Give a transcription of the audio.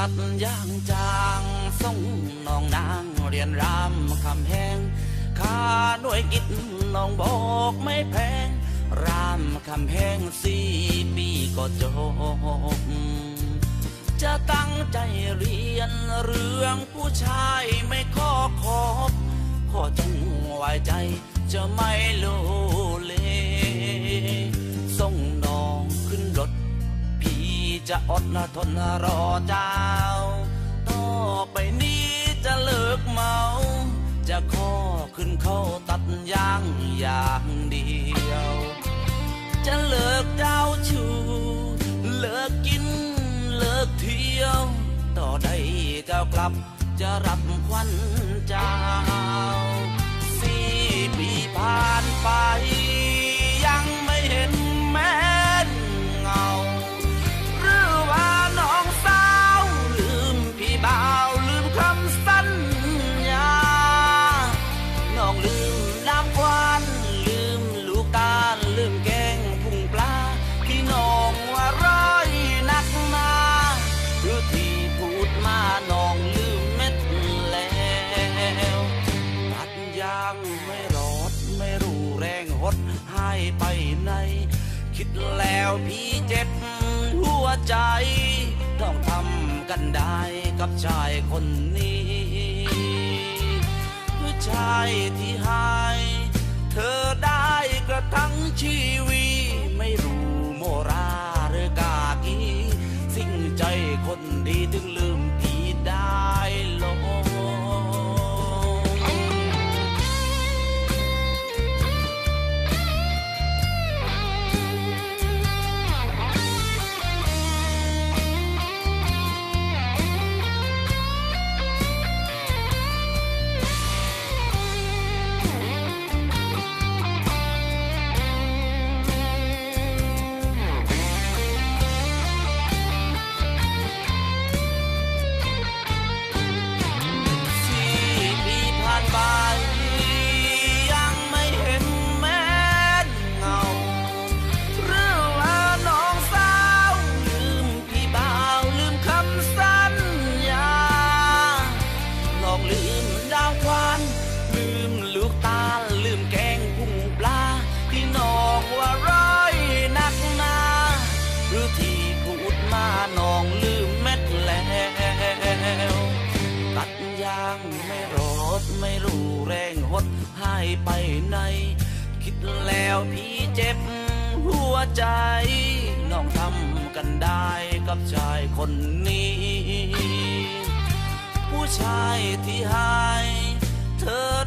ตัดย่างจางส่งน้องนางเรียนรามคำแหงข้าหน่วยกิจน้องบอกไม่แพง รามคำแหงสี่ปีก็จบ จะตั้งใจเรียนเรื่องผู้ชายไม่ข้อขอบ ขอจงไว้ใจจะไม่โล จะอดละทนรอเจ้า ต่อไปนี้จะเลิกเมา จะขอขึ้นเข้าตัดยางอย่างเดียว จะเลิกเจ้าชู้เลิกกินเลิกเที่ยว ต่อได้เจ้ากลับจะรับควันเจ้าางไม่รอดไม่รู้แรงหดหายไปไหน คิดแล้วพี่เจ็บหัวใจ ต้องทำกันได้กับชายคนนี้ผู้ชายที่หายเธอได้กระทั่งชีวีไม่รู้โมราหรือกากีสิ่งใจคนดีถึงลื แล้วพี่เจ็บหัวใจ น้องทำกันได้กับชายคนนี้ ผู้ชายที่หาย เธอ